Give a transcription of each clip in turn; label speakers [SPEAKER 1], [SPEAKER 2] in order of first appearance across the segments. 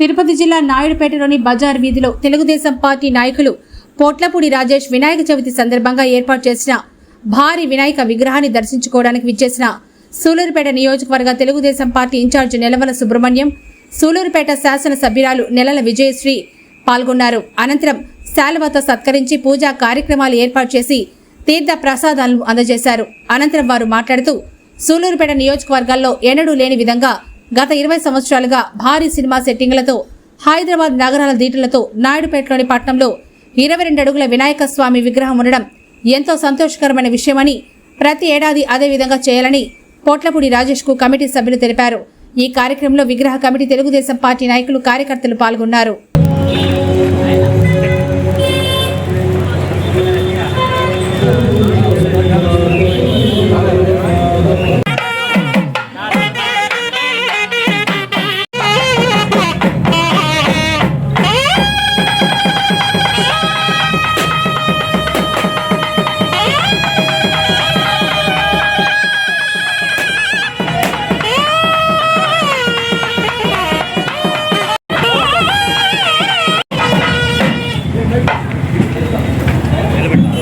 [SPEAKER 1] తిరుపతి జిల్లా నాయుడుపేటలోని బజార్ వీధిలో తెలుగుదేశం పార్టీ నాయకులు పోట్లపూడి రాజేష్ వినాయక చవితి సందర్భంగా ఏర్పాటు చేసిన భారీ వినాయక విగ్రహాన్ని దర్శించుకోవడానికి విచ్చేసిన సూలూరుపేట నియోజకవర్గ తెలుగుదేశం పార్టీ ఇన్ఛార్జ్ నెలవల సుబ్రహ్మణ్యం సూలూరుపేట శాసన సభ్యురాలు నెలల విజయశ్రీ పాల్గొన్నారు. అనంతరం శాలువతో సత్కరించి పూజా కార్యక్రమాలు ఏర్పాటు చేసి తీర్థ ప్రసాదాలను అందజేశారు. అనంతరం వారు మాట్లాడుతూ సూలూరుపేట నియోజకవర్గాల్లో ఎన్నడూ లేని విధంగా గత ఇరవై సంవత్సరాలుగా భారీ సినిమా సెట్టింగ్లతో హైదరాబాద్ నగరాల దీటులతో నాయుడుపేటలోని పట్నంలో ఇరవై రెండు అడుగుల వినాయక స్వామి విగ్రహం ఉండడం ఎంతో సంతోషకరమైన విషయమని ప్రతి ఏడాది అదే విధంగా చేయాలని పోట్లపూడి రాజేష్కు కమిటీ సభ్యులు తెలిపారు. ఈ కార్యక్రమంలో విగ్రహ కమిటీ తెలుగుదేశం పార్టీ నాయకులు కార్యకర్తలు పాల్గొన్నారు.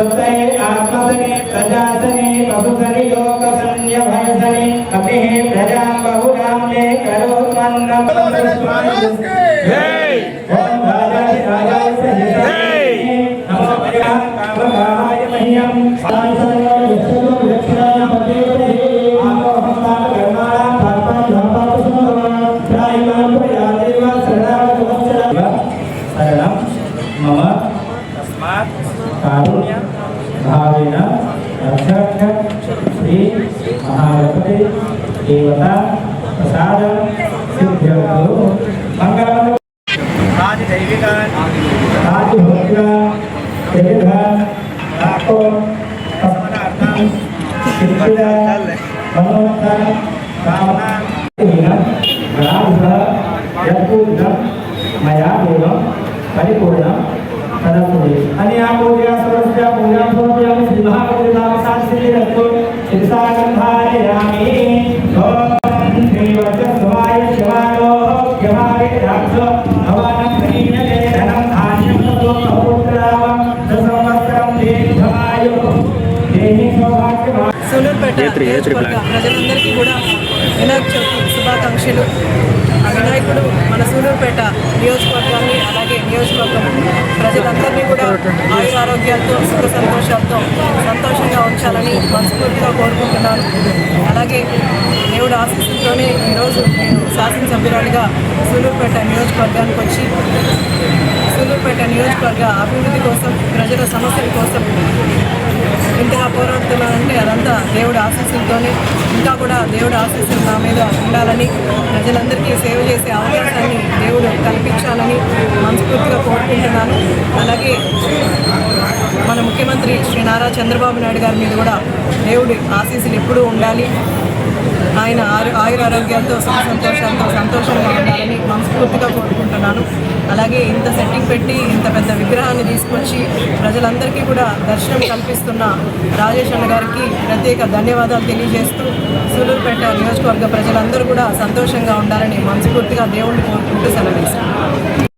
[SPEAKER 2] ఆత్మసనే ప్రజాసనే పశుసని లోకసన్య భయసని కపి ప్రజా బహురాం లే కరోత్మన్నం
[SPEAKER 3] జై
[SPEAKER 2] ఓం కారుణ్య భావేన రక్ష శ్రీ మహాగణపతి దేవత ప్రసాద సిద్ధ్యర్థు మంగళం ఆది దైవిక ఆది భౌతిక తెలుగ రాకో పద్మనార్థం సిద్ధిద కామన రాజ మయా పరిపూర్ణం అని ఆ పూజా సర్వస్య పూజా సమర్పయామి శ్రీ మహాగణపతి నామ సాక్షి రస్తు
[SPEAKER 4] సూలూరుపేట ప్రజలందరికీ కూడా వినాయక చవితి శుభాకాంక్షలు. ఆ వినాయకుడు మన సూలూరుపేట నియోజకవర్గాన్ని అలాగే నియోజకవర్గం ప్రజలందరూ ఆరోగ్యాలతో సుఖ సంతోషాలతో సంతోషంగా ఉంచాలని మనస్ఫూర్తిగా కోరుకుంటున్నాను. అలాగే దేవుడు ఆశీస్సులతోనే ఈరోజు నేను శాసనసభ్యురాలుగా సూలూరుపేట నియోజకవర్గానికి వచ్చి సూలూరుపేట నియోజకవర్గ అభివృద్ధి కోసం ప్రజల సమస్యల కోసం ఇంతగా పోరాడుతున్నానంటే అదంతా దేవుడు ఆశీస్సులతోనే ఇంకా కూడా దేవుడు ఆశీస్సులు నా మీద ఉండాలని ప్రజలందరికీ సేవ చేసే అవకాశాన్ని దేవుడు కల్పించాలని మనస్ఫూర్తిగా కోరుకుంటున్నాను. అలాగే మన ముఖ్యమంత్రి శ్రీ నారా చంద్రబాబు నాయుడు గారి మీద కూడా దేవుడి ఆశీస్సులు ఎప్పుడూ ఉండాలి. ఆయన ఆరు ఆయుర ఆరోగ్యాలతో సుఖ సంతోషాలతో సంతోషంగా ఉండాలని మనస్ఫూర్తిగా కోరుకుంటున్నాను. అలాగే ఇంత సెట్టింగ్ పెట్టి ఇంత పెద్ద విగ్రహాన్ని తీసుకొచ్చి ప్రజలందరికీ కూడా దర్శనం కల్పిస్తున్న రాజేష్ అన్న గారికి ప్రత్యేక ధన్యవాదాలు తెలియజేస్తూ సూలూరుపేట నియోజకవర్గ ప్రజలందరూ కూడా సంతోషంగా ఉండాలని మనస్ఫూర్తిగా దేవుణ్ణి కోరుకుంటూ సెలవిస్తాను